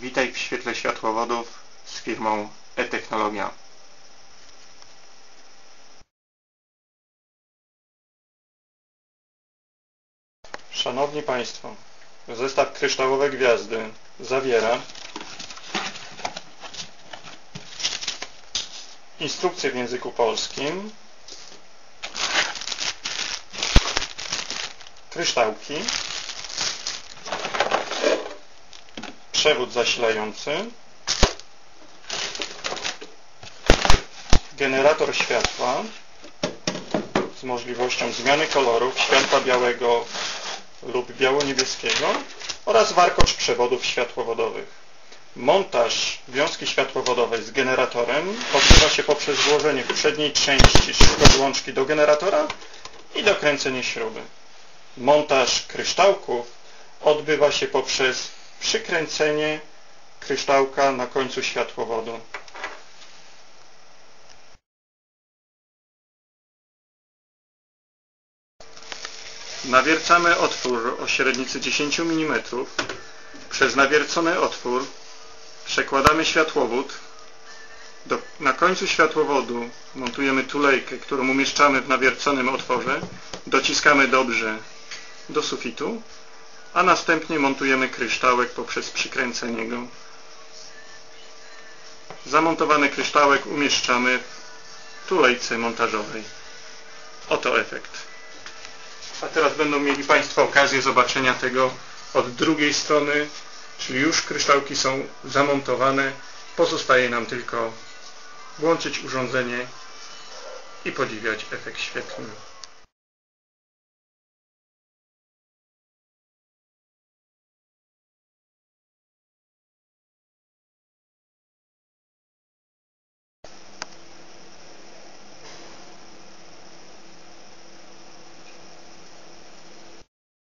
Witaj w świetle światłowodów z firmą e-Technologia. Szanowni Państwo, zestaw kryształowe gwiazdy zawiera instrukcję w języku polskim, kryształki, przewód zasilający, generator światła z możliwością zmiany kolorów światła białego lub biało-niebieskiego oraz warkocz przewodów światłowodowych. Montaż wiązki światłowodowej z generatorem odbywa się poprzez włożenie w przedniej części szybkodłączki do generatora i dokręcenie śruby. Montaż kryształków odbywa się poprzez przykręcenie kryształka na końcu światłowodu. Nawiercamy otwór o średnicy 10 mm. Przez nawiercony otwór przekładamy światłowód. Do, na końcu światłowodu montujemy tulejkę, którą umieszczamy w nawierconym otworze. Dociskamy dobrze do sufitu, a następnie montujemy kryształek poprzez przykręcenie go. Zamontowany kryształek umieszczamy w tulejce montażowej. Oto efekt. A teraz będą mieli Państwo okazję zobaczenia tego od drugiej strony, czyli już kryształki są zamontowane. Pozostaje nam tylko włączyć urządzenie i podziwiać efekt świetlny.